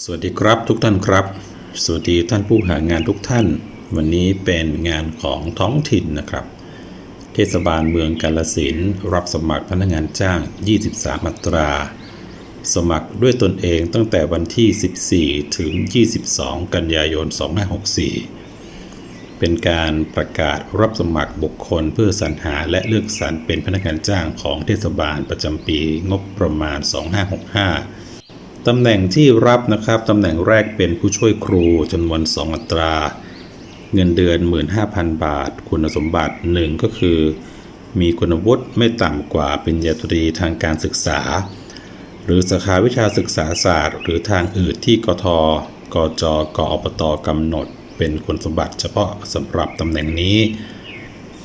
สวัสดีครับทุกท่านครับ สวัสดีท่านผู้หางานทุกท่าน วันนี้เป็นงานของท้องถิ่นนะครับ เทศบาลเมืองกาลสินรับสมัครพนักงานจ้าง 23อัตรา สมัครด้วยตนเองตั้งแต่วันที่ 14 ถึง 22 กันยายน 2564 เป็นการประกาศรับสมัครบุคคลเพื่อสรรหาและเลือกสรรเป็นพนักงานจ้างของเทศบาลประจำปีงบประมาณ 2565 ตำแหน่งที่รับนะครับตำแหน่งแรกเป็นผู้ช่วยครูจำนวน 2 อัตรา เงินเดือน 15,000 บาท คุณสมบัติ 1 ก็คือ มีคุณวุฒิไม่ต่ำกว่าปริญญาตรีทางการศึกษา หรือสาขาวิชาศึกษาศาสตร์ หรือทางอื่นที่กทกจกอปตกำหนด เป็นคุณสมบัติเฉพาะสำหรับตำแหน่งนี้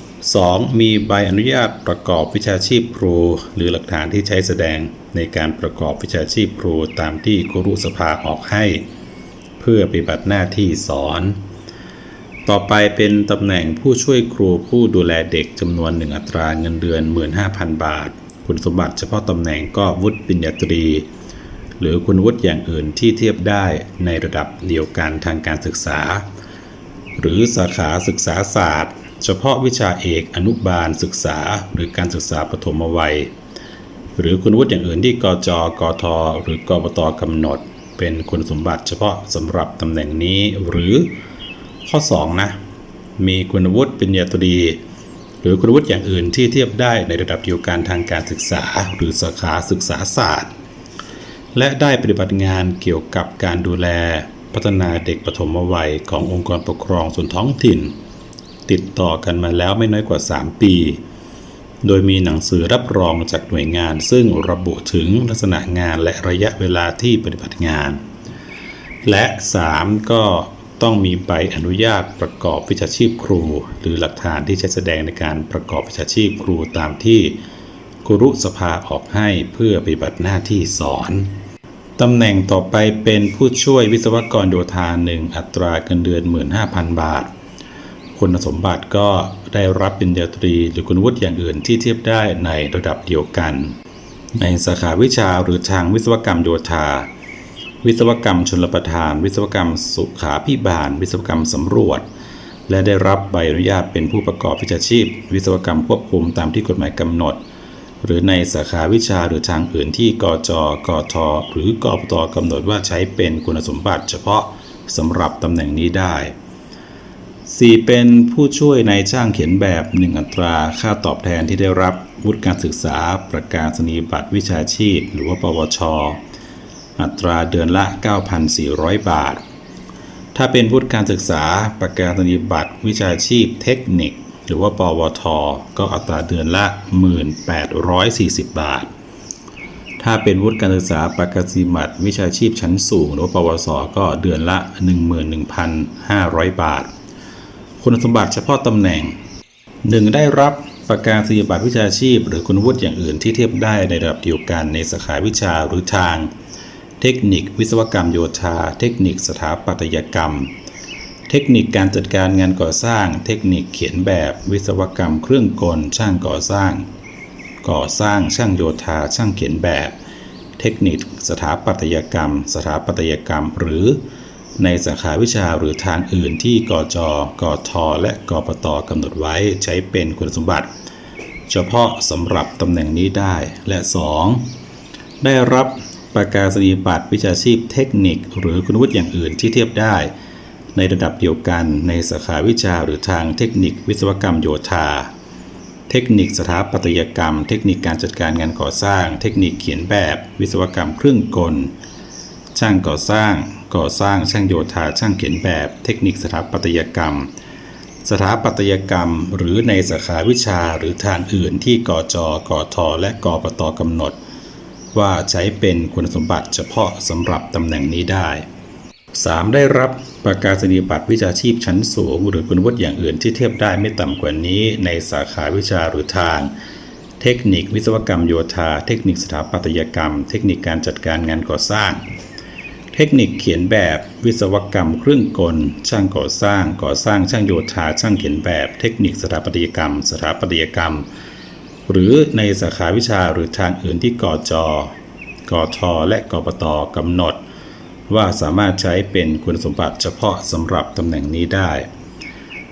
2. มีใบอนุญาตประกอบวิชาชีพครู หรือหลักฐานที่ใช้แสดง ในการประกอบวิชาชีพครูตามที่ครุสภาออกให้ เพื่อปฏิบัติหน้าที่สอน ต่อไปเป็นตำแหน่งผู้ช่วยครูผู้ดูแลเด็กจำนวนหนึ่งอัตราเงินเดือน 15,000 บาท คุณสมบัติเฉพาะตำแหน่งก็วุฒิปริญญาตรี หรือคุณวุฒิอย่างอื่นที่เทียบได้ในระดับเดียวกันทางการศึกษา หรือสาขาศึกษาศาสตร์ เฉพาะวิชาเอกอนุบาลศึกษา หรือการศึกษาปฐมวัย หรือคุณวุฒิอย่างอื่นที่กจกท หรือกปตกำหนด เป็นคุณสมบัติเฉพาะสำหรับตำแหน่งนี้หรือข้อ2นะมีคุณวุฒิปริญญาตรี หรือคุณวุฒิอย่างอื่นที่เทียบได้ในระดับเดียวกันทางการศึกษา หรือสาขาศึกษาศาสตร์ และได้ปฏิบัติงานเกี่ยวกับการดูแลพัฒนาเด็กปฐมวัยขององค์กรปกครองส่วนท้องถิ่น ติดต่อกันมาแล้วไม่น้อยกว่า 3 ปี โดยมีหนังสือรับรองจากหน่วยงาน ซึ่งระบุถึงลักษณะงานและระยะเวลาที่ปฏิบัติงาน และ 3 ก็ต้องมีใบอนุญาตประกอบวิชาชีพครู หรือหลักฐานที่ใช้แสดงในการประกอบวิชาชีพครูตามที่ครุสภาออกให้เพื่อปฏิบัติหน้าที่สอนตำแหน่งต่อไปเป็นผู้ช่วยวิศวกรโยธาหนึ่งอัตราเงินเดือน 15,000 บาท คุณสมบัติก็ได้รับปริญญาตรีหรือคุณวุฒิอย่างอื่นที่เทียบได้ในระดับเดียวกัน ในสาขาวิชาหรือทางวิศวกรรมโยธา วิศวกรรมชนประทาน วิศวกรรมสุขาพิบาล วิศวกรรมสำรวจ และได้รับใบอนุญาตเป็นผู้ประกอบวิชาชีพ วิศวกรรมควบคุมตามที่กฎหมายกำหนด หรือในสาขาวิชาหรือทางอื่นที่กจกทหรือกปตกำหนดว่าใช้เป็นคุณสมบัติ เฉพาะสำหรับตำแหน่งนี้ได้ 4. เป็นผู้ช่วยในจ้างเขียนแบบ 1 อัตราค่าตอบแทนที่ได้รับวุฒิการศึกษา ประกาศนียบัตรวิชาชีพ หรือว่าปวช อัตราเดือนละ 9,400 บาท ถ้าเป็นวุฒิการศึกษา ประกาศนียบัตรวิชาชีพเทคนิค หรือว่าปวท ก็อัตราเดือนละ 1,840 บาท ถ้าเป็นวุฒิการศึกษาประกาศนียบัตรวิชาชีพชั้นสูง หรือว่าปวส ก็เดือนละ 11,500 บาท คุณสมบัติเฉพาะตำแหน่ง 1. ได้รับประกาศนียบัตรวิชาชีพ หรือคุณวุฒิอย่างอื่นที่เทียบได้ในระดับเดียวกันในสาขาวิชาหรือทาง เทคนิควิศวกรรมโยธา เทคนิคสถาปัตยกรรม เทคนิคการจัดการงานก่อสร้าง เทคนิคเขียนแบบวิศวกรรม เครื่องกลช่างก่อสร้าง ก่อสร้างช่างโยธา ช่างเขียนแบบ เทคนิคสถาปัตยกรรม สถาปัตยกรรม หรือ ในสาขาวิชาหรือทางอื่นที่กจกท และกปตกำหนดไว้ใช้เป็นคุณสมบัติ เฉพาะสำหรับตำแหน่งนี้ได้ และ 2. ได้รับประกาศนียบัตรวิชาชีพเทคนิค หรือคุณวุฒิอย่างอื่นที่เทียบได้ ในระดับเดียวกันในสาขาวิชาหรือทางเทคนิควิศวกรรมโยธา เทคนิคสถาปัตยกรรม เทคนิคการจัดการงานก่อสร้าง เทคนิคเขียนแบบ วิศวกรรมเครื่องกล ช่างก่อสร้าง ก่อสร้างช่างโยธาช่างเขียนแบบ เทคนิคสถาปัตยกรรม สถาปัตยกรรม หรือในสาขาวิชาหรือทางอื่นที่กอจกอทและกอปตกำหนด ว่าใช้เป็นคุณสมบัติเฉพาะสำหรับตำแหน่งนี้ได้ 3. ได้รับประกาศนียบัตรวิชาชีพชั้นสูง หรือคุณวุฒิอย่างอื่นที่เทียบได้ไม่ต่ำกว่านี้ ในสาขาวิชาหรือทาง เทคนิควิศวกรรมโยธา เทคนิคสถาปัตยกรรม เทคนิคการจัดการงานก่อสร้าง เทคนิคเขียนแบบวิศวกรรมเครื่องกล ช่างก่อสร้างก่อสร้างช่างโยธาช่างเขียนแบบ เทคนิคสถาปัตยกรรม สถาปัตยกรรม หรือในสาขาวิชาหรือทางอื่นที่กอจกอทและกปตกำหนด ว่าสามารถใช้เป็นคุณสมบัติเฉพาะสำหรับตำแหน่งนี้ได้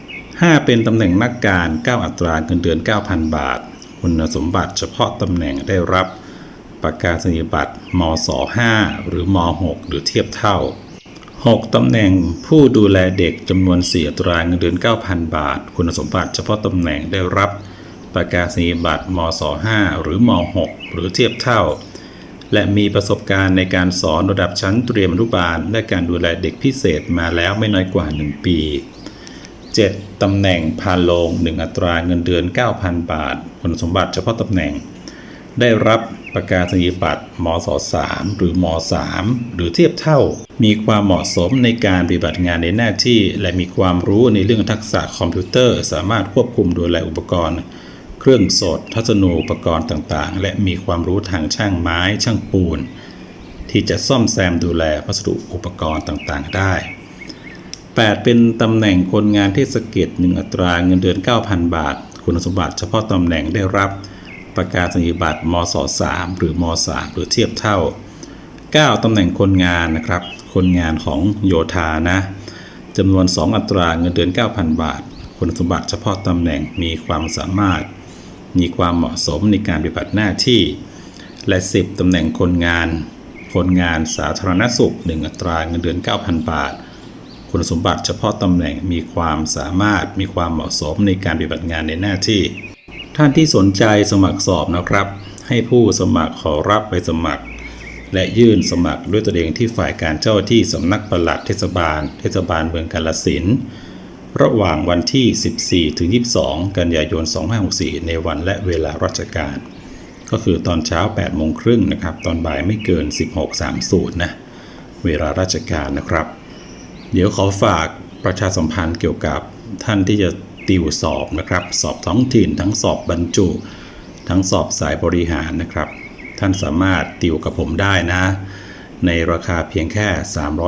5. เป็นตำแหน่งนักการ 9 อัตราเงินเดือน 9,000 บาท คุณสมบัติเฉพาะตำแหน่งได้รับ ประกาศนียบัตรมศ5หรือม6หรือเทียบเท่า 6. ตำแหน่งผู้ดูแลเด็กจำนวน4อัตราเงินเดือน 9,000 บาท คุณสมบัติเฉพาะตำแหน่งได้รับประกาศนียบัตรมศ5หรือม6หรือเทียบเท่า และมีประสบการณ์ในการสอนระดับชั้นเตรียมอนุบาล และการดูแลเด็กพิเศษมาแล้วไม่น้อยกว่า 1 ปี 7. ตำแหน่งพาโลง 1 อัตราเงินเดือน 9,000 บาท คุณสมบัติเฉพาะตำแหน่ง ได้รับประกาศนียบัตรมศ3หรือม3หรือเทียบเท่า มีความเหมาะสมในการปฏิบัติงานในหน้าที่ และมีความรู้ในเรื่องทักษะคอมพิวเตอร์ สามารถควบคุมดูแลอุปกรณ์ เครื่องสดทัศนูปกรณ์ต่างๆ และมีความรู้ทางช่างไม้ช่างปูน ที่จะซ่อมแซมดูแลวัสดุอุปกรณ์ต่างๆ ได้ 8. เป็นตำแหน่งคนงานเทศกิจ1อัตราเงินเดือน 9,000 บาท คุณสมบัติเฉพาะตำแหน่งได้รับ ประกาศนียบัตรมศ3หรือม3หรือเทียบเท่า 9. ตำแหน่งคนงานนะครับ คนงานของโยธานะจำนวน 2 อัตราเงินเดือน 9,000 บาท คุณสมบัติเฉพาะตำแหน่งมีความสามารถ มีความเหมาะสมในการปฏิบัติหน้าที่ และ 10 ตำแหน่งคนงาน คนงานสาธารณสุข 1 อัตราเงินเดือน 9,000 บาท คุณสมบัติเฉพาะตำแหน่งมีความสามารถมีความเหมาะสมในการปฏิบัติงานในหน้าที่ ท่านที่สนใจสมัครสอบนะครับ ให้ผู้สมัครขอรับไปสมัคร และยื่นสมัครด้วยตัวเองที่ฝ่ายการเจ้าที่สำนักปลัดเทศบาล เทศบาลเมืองกาลสินระหว่างวันที่ 14 ถึง 22 กันยายน 2564 ในวันและเวลาราชการ ก็คือตอนเช้า 8 โมงครึ่งนะครับ ตอนบ่ายไม่เกิน 16.30 นะ เวลาราชการนะครับ เดี๋ยวขอฝากประชาสัมพันธ์เกี่ยวกับท่านที่จะ ติวสอบนะครับ สอบท้องถิ่นทั้งสอบบรรจุ ทั้งสอบสายบริหารนะครับ ท่านสามารถติวกับผมได้นะ ในราคาเพียงแค่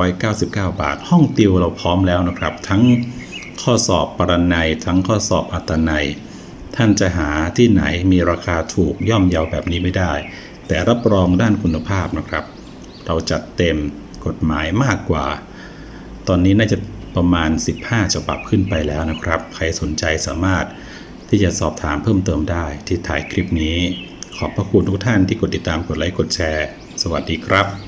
399 บาท ห้องติวเราพร้อมแล้วนะครับ ทั้งข้อสอบปรนัยทั้งข้อสอบอัตนัย ท่านจะหาที่ไหนมีราคาถูกย่อมเยาแบบนี้ไม่ได้ แต่รับรองด้านคุณภาพนะครับ เราจัดเต็มกฎหมายมากกว่า ตอนนี้น่าจะ ประมาณ 15 ฉบับขึ้นไปแล้วนะครับ ใครสนใจสามารถที่จะสอบถามเพิ่มเติมได้ที่ถ่ายคลิปนี้ ขอบพระคุณทุกท่านที่กดติดตามกดไลค์กดแชร์ สวัสดีครับ